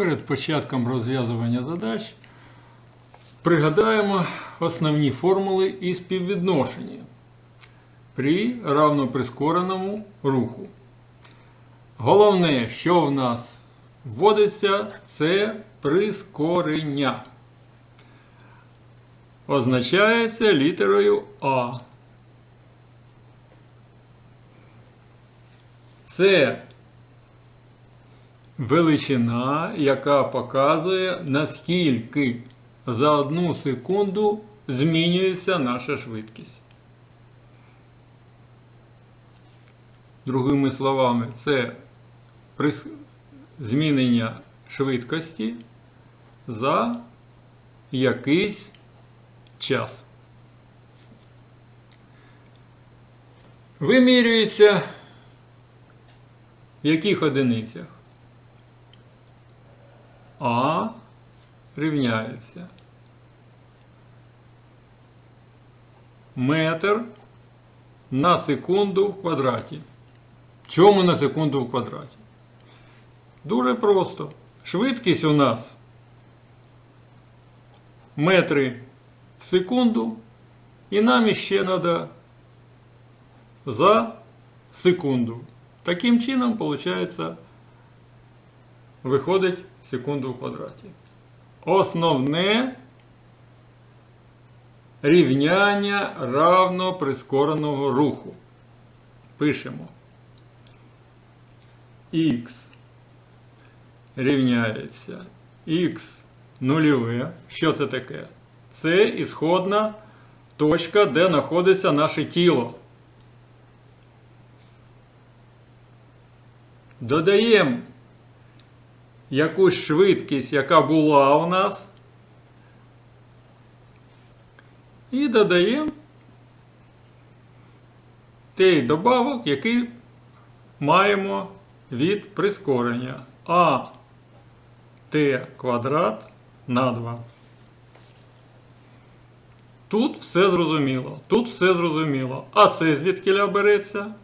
Перед початком розв'язування задач пригадаємо основні формули і співвідношення при равноприскореному руху. Головне, що в нас вводиться, це прискорення. Означається літерою А. Це величина, яка показує, наскільки за одну секунду змінюється наша швидкість. Другими словами, це змінення швидкості за якийсь час. Вимірюється в яких одиницях? А рівняється. Метр на секунду в квадраті. Чому на секунду в квадраті? Дуже просто. Швидкість у нас метри в секунду, і нам іще треба за секунду. Таким чином, виходить, виходить секунду в квадраті. Основне рівняння равно прискореного руху. Пишемо. Х рівняється х нульове. Що це таке? Це ісходна точка, де знаходиться наше тіло. Додаємо якусь швидкість, яка була у нас. І додаємо той добавок, який маємо від прискорення а t квадрат на 2. Тут все зрозуміло. Тут все зрозуміло. А це звідкиля береться?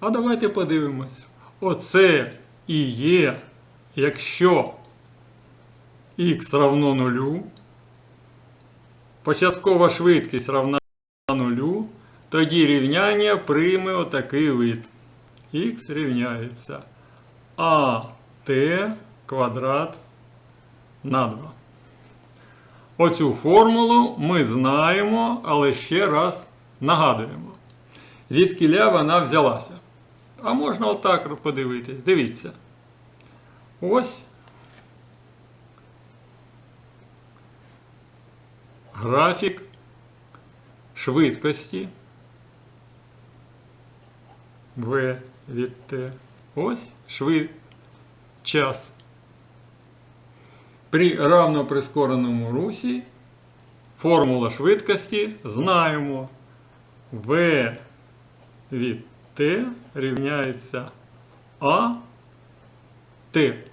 А давайте подивимось. Оце і є, якщо х равно нулю, початкова швидкість равна нулю, тоді рівняння прийме отакий вид. х рівняється а t квадрат на 2. Оцю формулу ми знаємо, але ще раз нагадуємо. Звідкиля вона взялася. А можна отак подивитись. Дивіться. Ось графік швидкості V від T. Ось швид час. При равноприскореному русі формула швидкості знаємо. V від T рівняється А Т.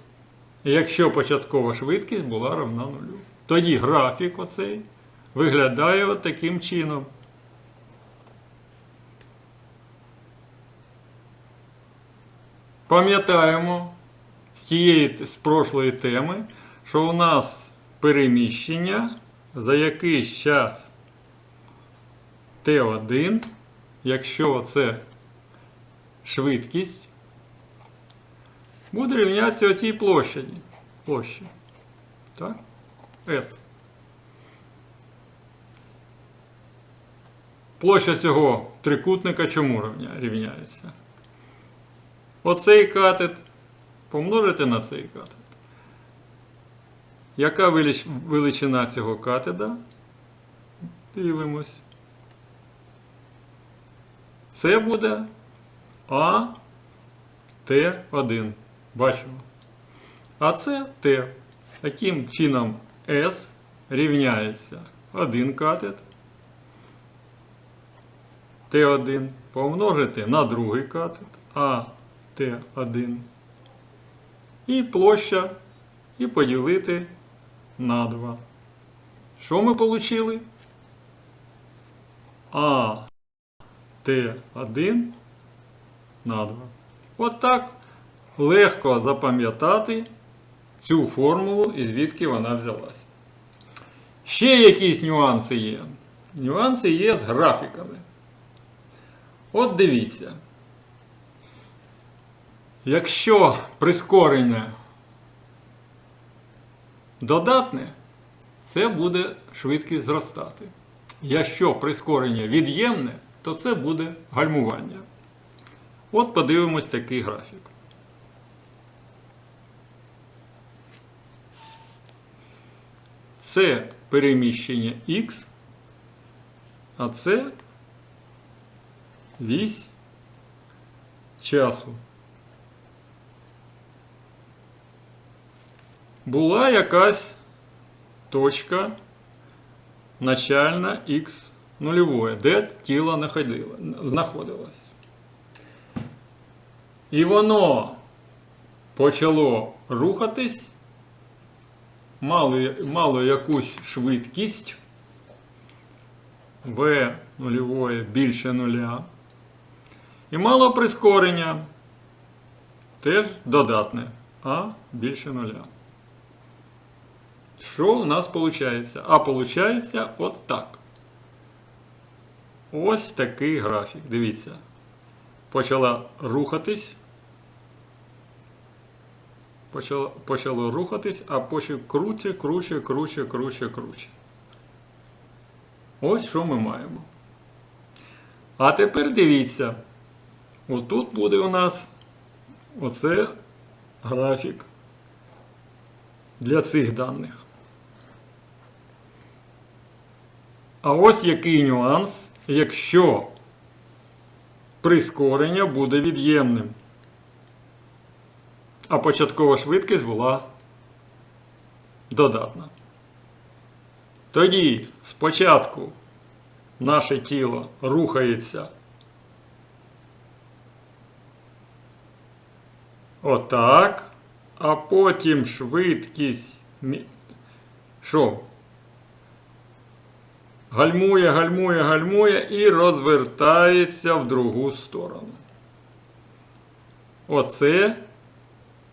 Якщо початкова швидкість була равна нулю. Тоді графік оцей виглядає от таким чином. Пам'ятаємо з цієї з прошлої теми, що у нас переміщення за якийсь час Т1, якщо це швидкість, буде рівнятися оцій площаді. Площі. Так? S. Площа цього трикутника чому рівняється? Оцей катет помножити на цей катет. Яка величина цього катеда? Дивимось. Це буде А Т1. Бачимо. А це Т. Таким чином С рівняється 1 катет. Т1 помножити на другий катет А Т1. І площа і поділити на 2. Що ми отримали? А Т1 на 2. От так легко запам'ятати цю формулу і звідки вона взялась. Ще якісь нюанси є. Нюанси є з графіками. От дивіться. Якщо прискорення додатне, це буде швидкість зростати. Якщо прискорення від'ємне, то це буде гальмування. От подивимось такий графік. Це переміщення Х, а це вісь часу. Була якась точка начальна Х нульової, де тіло знаходилось. І воно почало рухатись, мало, мало якусь швидкість v нульової більше нуля. І мало прискорення теж додатне, а більше нуля. Що у нас виходить? А виходить от так. Ось такий графік. Дивіться. Почала рухатись. Почало, почало рухатись, а потім круче, круче, круче, круче, круче. Ось що ми маємо. А тепер дивіться. Отут буде у нас оце графік для цих даних. А ось який нюанс, якщо прискорення буде від'ємним. А початкова швидкість була додатна. Тоді спочатку наше тіло рухається отак, а потім швидкість. Що? Гальмує, гальмує, гальмує і розвертається в другу сторону. Оце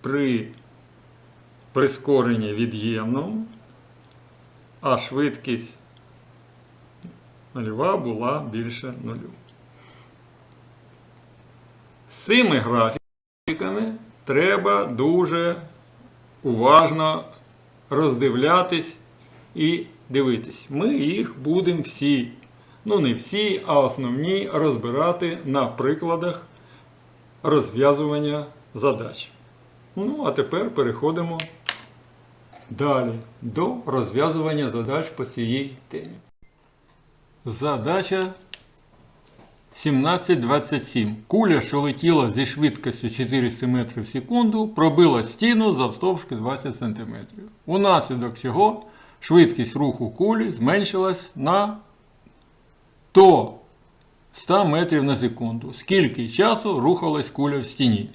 при прискоренні від'ємному, а швидкість нульова була більше нулю. З цими графіками треба дуже уважно роздивлятись і дивитись. Ми їх будемо всі, ну не всі, а основні розбирати на прикладах розв'язування задач. Ну, а тепер переходимо далі до розв'язування задач по цій темі. Задача 1727. Куля, що летіла зі швидкістю 400 метрів в секунду, пробила стіну завстовшки 20 см. Унаслідок чого швидкість руху кулі зменшилась на до 100 метрів на секунду. Скільки часу рухалась куля в стіні?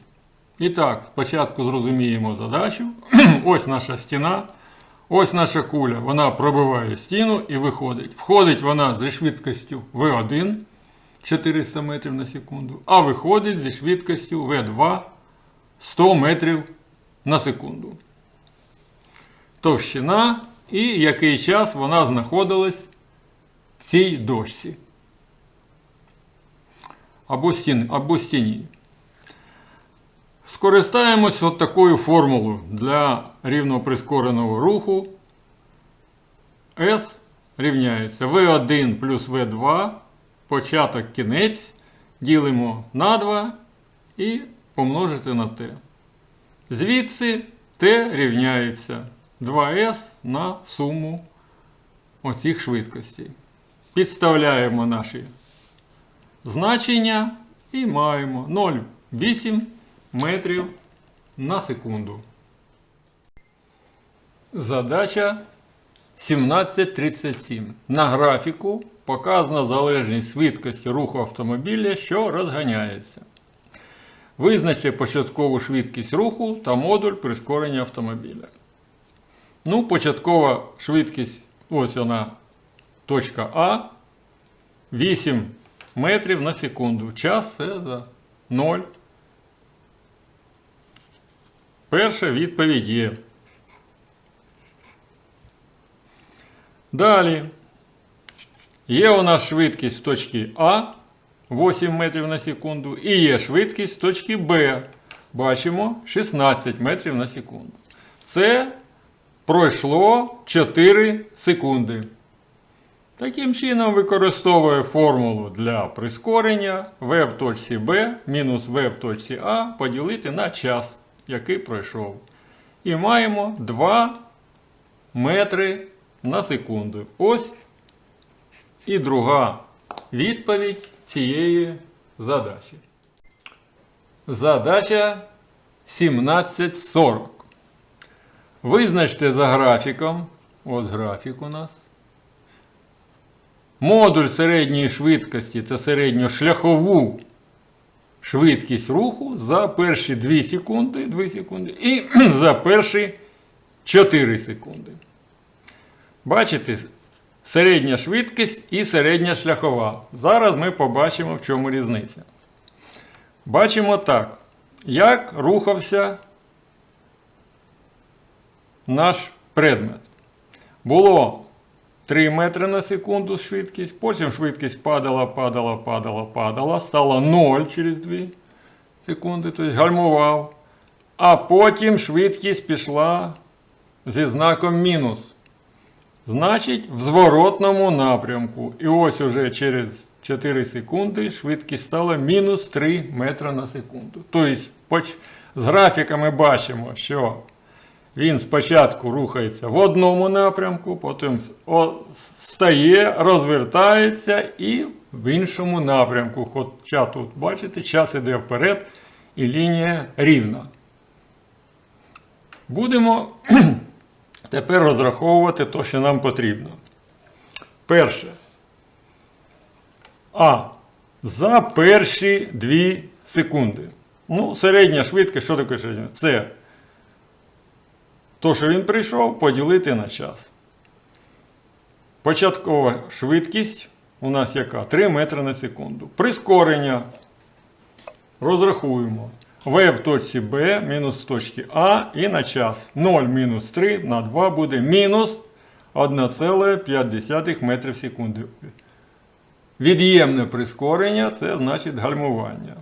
І так, спочатку зрозуміємо задачу. Ось наша стіна. Ось наша куля. Вона пробиває стіну і виходить. Входить вона зі швидкістю V1 400 метрів на секунду, а виходить зі швидкістю V2 100 метрів на секунду. Товщина і який час вона знаходилась в цій дошці. Або, стін, або стіні. Скористаємось от такою формулою для рівноприскореного руху. S рівняється V1 плюс V2, початок кінець, ділимо на 2 і помножити на t. Звідси t рівняється 2s на суму оцих швидкостей. Підставляємо наші значення і маємо 0,8 метрів на секунду. Задача 1737. На графіку показана залежність швидкості руху автомобіля, що розганяється. Визначте початкову швидкість руху та модуль прискорення автомобіля. Ну, початкова швидкість, ось вона, точка А. 8 метрів на секунду. Час це за 0. Перша відповідь є. Далі. Є у нас швидкість точки А 8 метрів на секунду. І є швидкість точки Б. Бачимо 16 метрів на секунду. Це пройшло 4 секунди. Таким чином, використовує формулу для прискорення В в точці Б мінус В в точці А поділити на час який пройшов. І маємо 2 метри на секунду. Ось і друга відповідь цієї задачі. Задача 1740. Визначте за графіком. Ось графік у нас. Модуль середньої швидкості та середньошляхову швидкість руху за перші 2 секунди, 2 секунди і за перші 4 секунди. Бачите, середня швидкість і середня шляхова. Зараз ми побачимо, в чому різниця. Бачимо так, як рухався наш предмет. Було 3 метри на секунду швидкість, потім швидкість падала, падала, падала, падала, стала 0 через 2 секунди, тобто гальмував. А потім швидкість пішла зі знаком мінус. Значить, в зворотному напрямку. І ось уже через 4 секунди швидкість стала мінус 3 метри на секунду. Тобто, з графіка ми бачимо, що він спочатку рухається в одному напрямку, потім стає, розвертається і в іншому напрямку. Хоча тут, бачите, час іде вперед і лінія рівна. Будемо тепер розраховувати те, що нам потрібно. Перше. А. За перші 2 секунди. Ну, середня швидкість, що таке середня? Це то, що він прийшов, поділити на час. Початкова швидкість у нас яка? 3 метри на секунду. Прискорення. Розрахуємо. В в точці Б мінус з точки А і на час. 0 мінус 3 на 2 буде мінус 1,5 метрів в секунду. Від'ємне прискорення це значить гальмування.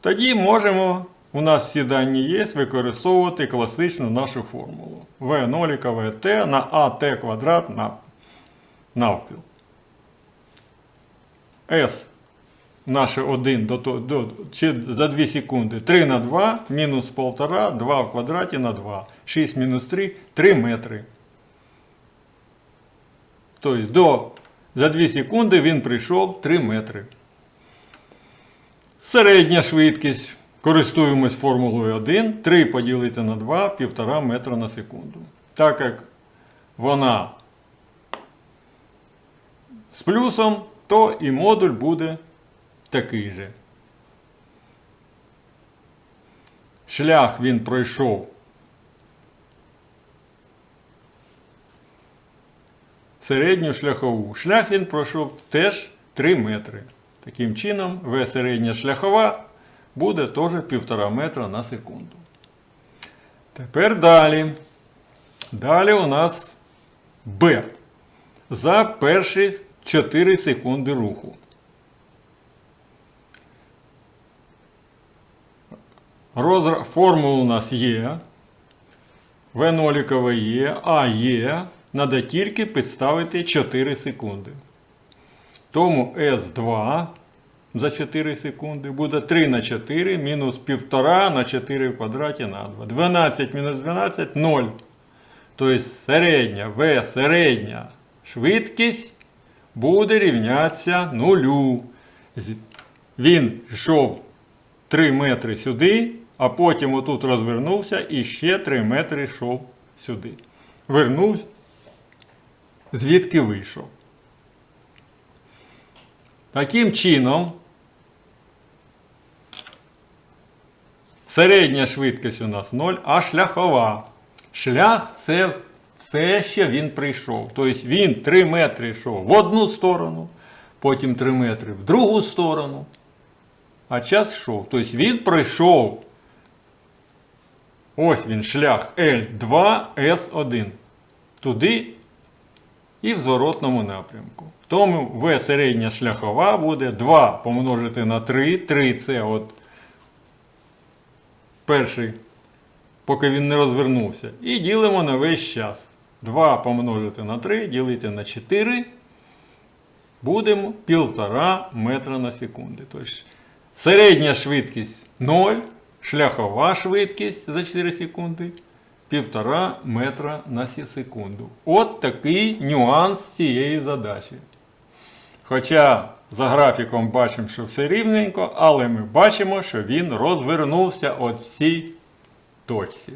Тоді можемо, у нас всі дані є, використовувати класичну нашу формулу. В0 ВТ на АТ квадрат на навпіл. С наше 1 до, до, чи за 2 секунди. 3 на 2 мінус 1,5, 2 в квадраті на 2. 6 мінус 3 3 метри. Тобто до, за 2 секунди він прийшов 3 метри. Середня швидкість. Користуємось формулою 1. 3 поділити на 2 1,5 метра на секунду. Так як вона з плюсом, то і модуль буде такий же. Шлях він пройшов. Середню шляхову. Шлях він пройшов теж 3 метри. Таким чином, В середня шляхова буде теж 1,5 метра на секунду. Тепер далі. Далі у нас Б. За перші 4 секунди руху. Розра... Формула у нас є. В0 є, А є. Надо тільки підставити 4 секунди. Тому S2 за 4 секунди буде 3 на 4 мінус 1,5 на 4 в квадраті на 2. 12 мінус 12 0. Тобто середня В середня швидкість буде рівнятися нулю. Він йшов 3 метри сюди, а потім отут розвернувся і ще 3 метри йшов сюди. Вернувся, звідки вийшов. Таким чином, середня швидкість у нас 0, а шляхова. Шлях це все, що він прийшов. Тобто він 3 метри йшов в одну сторону, потім 3 метри в другу сторону, а час йшов. Тобто він пройшов. Ось він шлях L2S1. Туди і в зворотному напрямку. Тому В середня шляхова буде 2 помножити на 3. 3 це от перший, поки він не розвернувся. І ділимо на весь час. 2 помножити на 3, ділити на 4. Будемо 1,5 метра на секунду. Тобто середня швидкість 0, шляхова швидкість за 4 секунди 1,5 метра на секунду. От такий нюанс цієї задачі. Хоча за графіком бачимо, що все рівненько, але ми бачимо, що він розвернувся от в цій точці.